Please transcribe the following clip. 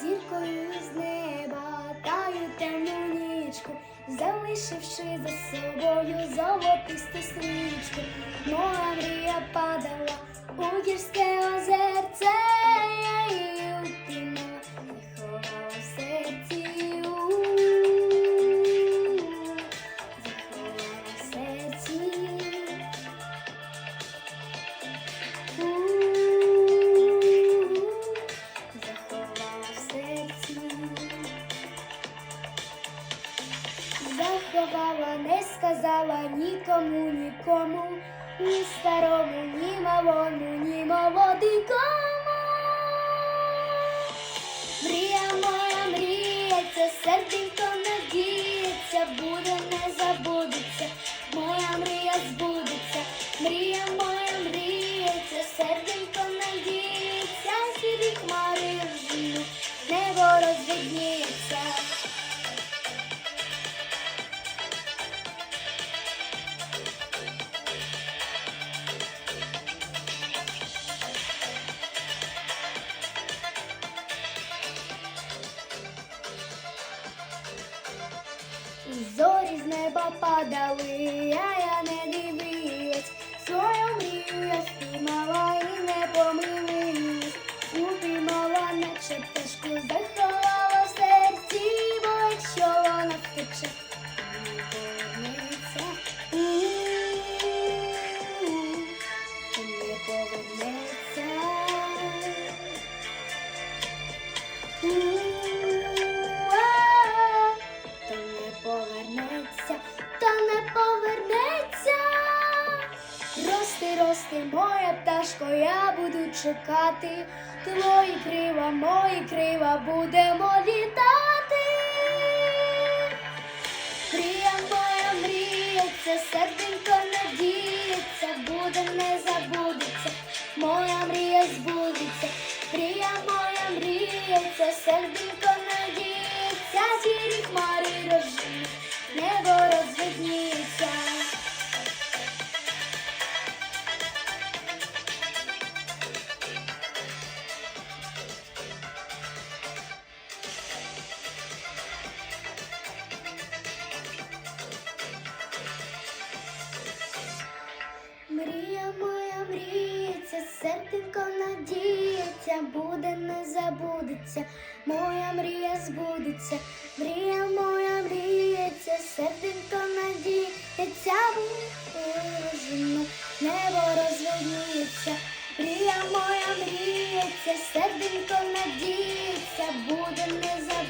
зіркою з неба, таю темну нічку, залишивши за собою золотисту стрічку. Моя мрія падала у гірське Заховала, не сказала нікому, нікому, ні старому, ні малому, ні молодикому. Мрія моя мріється, серденько надіється, буде, не забудеться, моя мрія збудеться, мрія моя мріється, серденько надіється, сірі хмари ржуть, небо розвидніється. Зорі з неба падали, а я не дивилась. Свою мрію я спіймала і не помилилась. Упіймала, наче пташку, заховала Рости, рости, моя пташко, я буду чекати. Твої крила, мої крила, будемо літати. Мрія моя мріється, серденько надіється, буде, не забудеться, моя мрія збудеться, мрія моя мріється, серденько надіється, серденько надіється, буде, не забудеться, моя мрія збудеться, мрія моя мріється, серденько надіється, виражено, небо розвидніється, мрія моя мріється, серденько надіється, буде, не забудеться,